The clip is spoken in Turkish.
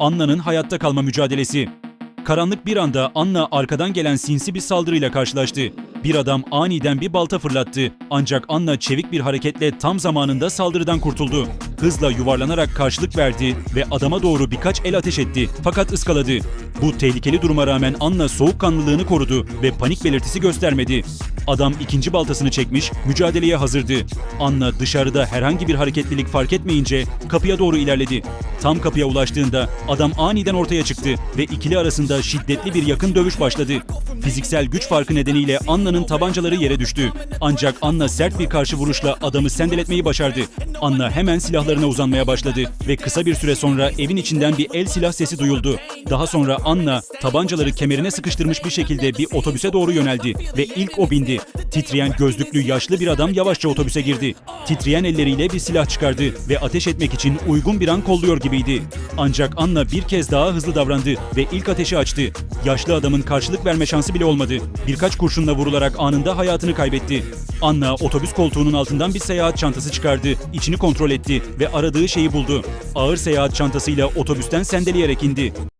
Anna'nın hayatta kalma mücadelesi. Karanlık bir anda Anna arkadan gelen sinsi bir saldırıyla karşılaştı. Bir adam aniden bir balta fırlattı. Ancak Anna çevik bir hareketle tam zamanında saldırıdan kurtuldu. Hızla yuvarlanarak karşılık verdi ve adama doğru birkaç el ateş etti fakat ıskaladı. Bu tehlikeli duruma rağmen Anna soğukkanlılığını korudu ve panik belirtisi göstermedi. Adam ikinci baltasını çekmiş, mücadeleye hazırdı. Anna dışarıda herhangi bir hareketlilik fark etmeyince kapıya doğru ilerledi. Tam kapıya ulaştığında adam aniden ortaya çıktı ve ikili arasında şiddetli bir yakın dövüş başladı. Fiziksel güç farkı nedeniyle Anna'nın tabancaları yere düştü. Ancak Anna sert bir karşı vuruşla adamı sendeletmeyi başardı. Anna hemen silahlarına uzanmaya başladı ve kısa bir süre sonra evin içinden bir el silah sesi duyuldu. Daha sonra Anna tabancaları kemerine sıkıştırmış bir şekilde bir otobüse doğru yöneldi ve ilk o bindi. Titreyen gözlüklü yaşlı bir adam yavaşça otobüse girdi. Titreyen elleriyle bir silah çıkardı ve ateş etmek için uygun bir an kolluyor gibiydi. Ancak Anna bir kez daha hızlı davrandı ve ilk ateşi açtı. Yaşlı adamın karşılık verme şansı bile olmadı. Birkaç kurşunla vurularak anında hayatını kaybetti. Anna otobüs koltuğunun altından bir seyahat çantası çıkardı, içini kontrol etti ve aradığı şeyi buldu. Ağır seyahat çantasıyla otobüsten sendeleyerek indi.